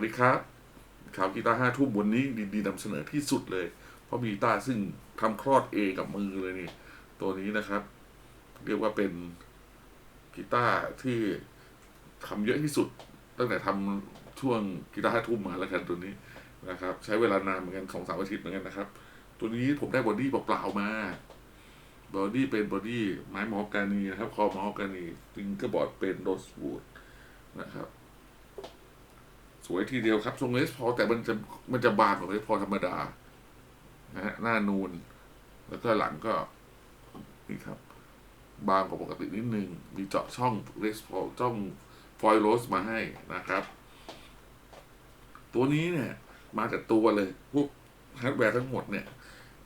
วัสดีครับ ข่าวกีตาร์ห้าทุ่มวันนี้ดีๆนำเสนอที่สุดเลย เพราะมีกีตาซึ่งทำคลอดเองกับมือเลยนี่ ตัวนี้นะครับ เรียกว่าเป็นกีตาร์ที่ทำเยอะที่สุด ตั้งแต่ทำช่วงกีตาร์ห้าทุ่มมาแล้วกันตัวนี้นะครับ ใช้เวลานานเหมือนกันสองสามอาทิตย์เหมือนกันนะครับ ตัวนี้ผมได้บอดี้เปล่าๆมาบอดี้เป็นบอดี้ไม้มอฮอกานีนะครับ คอมอฮอกานีฟิงเกอร์บอร์ดเป็นโรสวูดนะครับ วยทีเดียวครับ ทรงเลสพอแต่มันจะมันจะบางกว่าเลสพอธรรมดานะฮะหน้านูน แล้วก็หลังก็นี่ครับ บางกว่าปกตินิดนึง มีเจาะช่องเลสพอช่องฟอยล์โรสมาให้นะครับ ตัวนี้เนี่ย มาจากตัวเลยพวกฮาร์ดแวร์ทั้งหมดเนี่ย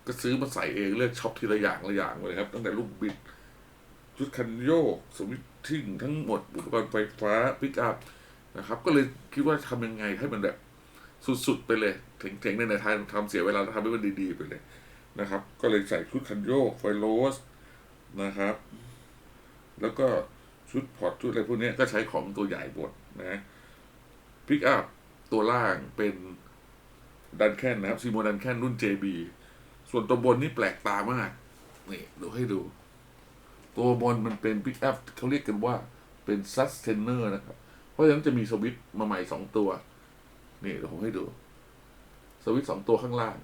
ก็ซื้อมาใส่เองเลือกช็อปทีละอย่างละอย่างเลยครับ ตั้งแต่ลูกบิดชุดคันโยกสวิตชิ่งทั้งหมดอุปกรณ์ไฟฟ้าปิกอัพ นะครับ ก็เลยคิดว่าทำยังไงให้มันแบบสุดๆไปเลยเจ๋งๆในในทางทำเสียเวลาแล้วทำให้มันดีๆไปเลยนะครับ ก็เลยใส่ชุดคันโยกไฟโรสนะครับ แล้วก็ชุดพอร์ตชุดอะไรพวกนี้ก็ใช้ของตัวใหญ่หมดนะปิกอัพตัวล่างเป็นดันแคนนะครับซีโมดันแคนรุ่น JB ส่วนตัวบนนี่แปลกตามากนี่ดูให้ดู ตัวบนมันเป็นปิกอัพเขาเรียกกันว่าเป็นซัสเทนเนอร์นะครับ เพราะฉะนั้นจะมีสวิตมาใหม่สองตัว นี่เดี๋ยวผมให้ดู สวิตสองตัวข้างล่าง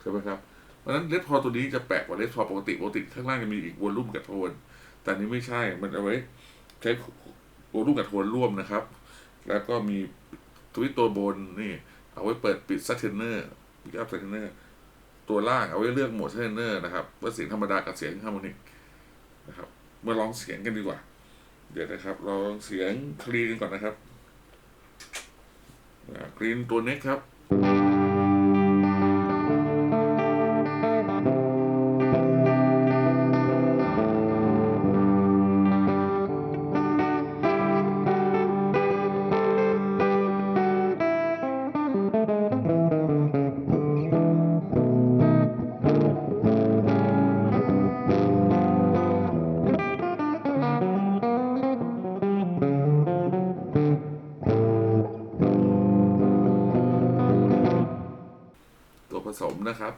ใช่ไหมครับ เพราะฉะนั้นเลสพอตัวนี้จะแปลกกว่าเลสพอปกติปกติข้างล่างจะมีอีกวอลลุ่มกับโทน แต่นี้ไม่ใช่ มันเอาไว้ใช้วอลลุ่มกับโทนร่วมนะครับ แล้วก็มีสวิตตัวบนนี่ เอาไว้เปิดปิดซัสเทนเนอร์ปิกอัพซัสเทนเนอร์ตัวล่างเอาไว้เลือกโหมดซัสเทนเนอร์นะครับว่าเสียงธรรมดากับเสียงฮาร์โมนิกนะครับมาลองเสียงกันดีกว่า เดี๋ยวนะครับ เราเสียงคลีนก่อนนะครับคลีนตัวเน็กครับ นะครับ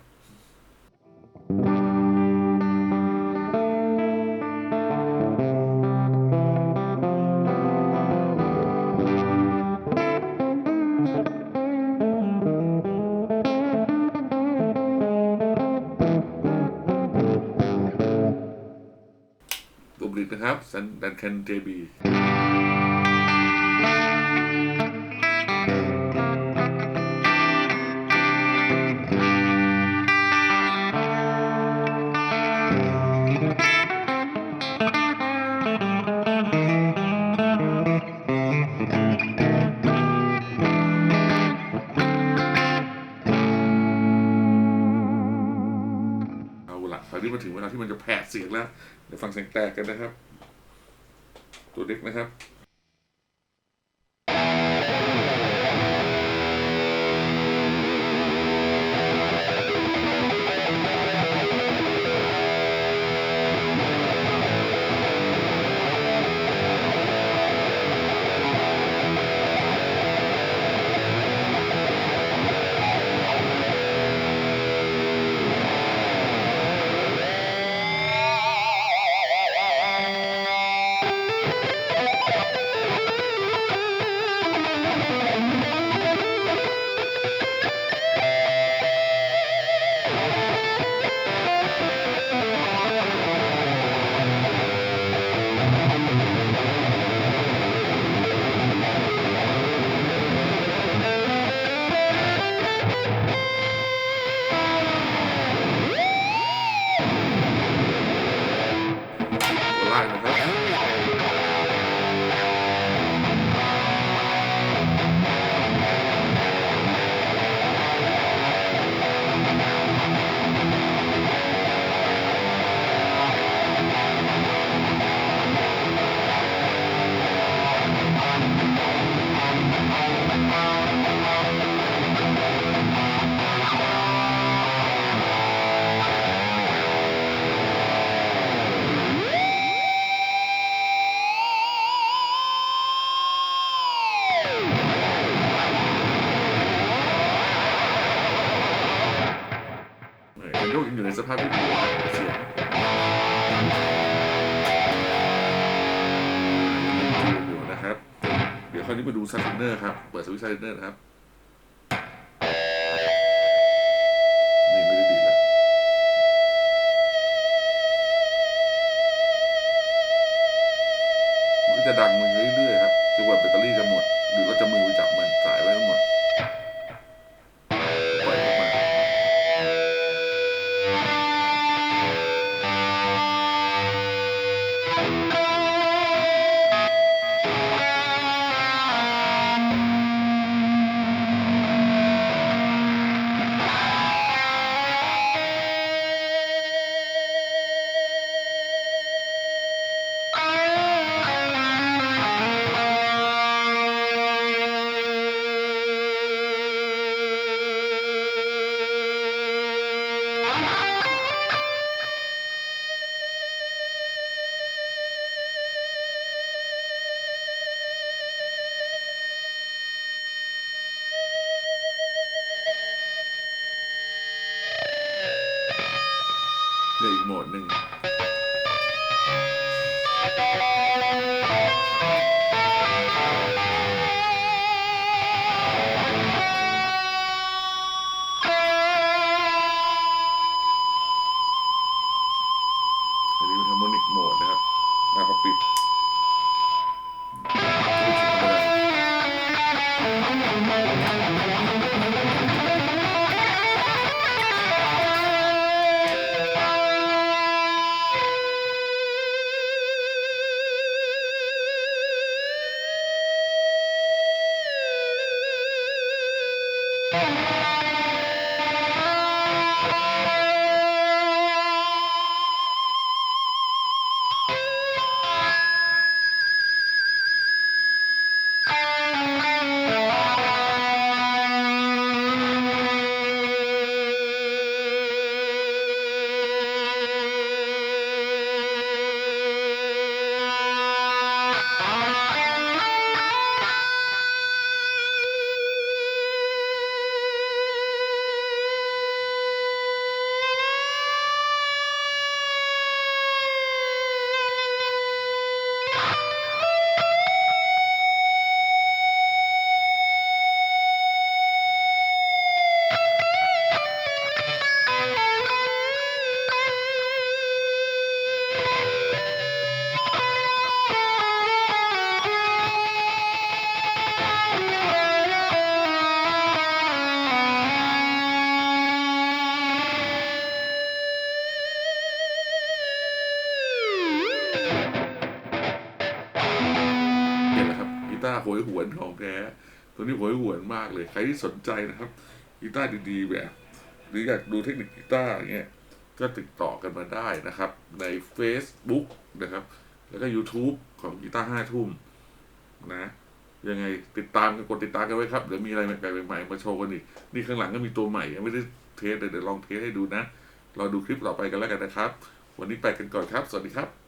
ตัวบริดนะครับซันดันแคนเจบี 8 เสียงแล้ว เดี๋ยวฟังเสียงแตกกันนะครับ ตัวเล็กนะครับ ราวนี้มาดูซัสเทนเนอร์ครับ เปิดสวิตช์ซัสเทนเนอร์นะครับ นี่ไม่ได้ดีแล้ว มันก็จะดังมันเรื่อยๆครับจนกว่าแบตเตอรี่จะหมด หรือเราจะมือไปจับมันสายไว้ทั้งหมด เห โหยหวนของแท้ตัวนี้โหยหวนมากเลย ใครที่สนใจนะครับกีตาร์ดีๆแบบหรืออยากดูเทคนิคกีตาร์อย่างเงี้ยก็ติดต่อกันมาได้นะครับ ใน Facebook นะครับ แล้วก็ YouTube ของกีตาร์ห้าทุ่มนะยังไงติดตามกันกดติดตามกันไว้ครับ เดี๋ยวมีอะไรแปลกใหม่ๆมาโชว์กันอีก นี่ข้างหลังก็มีตัวใหม่ยังไม่ได้เทสเลยเดี๋ยวลองเทสให้ดูนะรอดูคลิปต่อไปกันแล้วกันนะครับ วันนี้ไปกันก่อนครับ สวัสดีครับ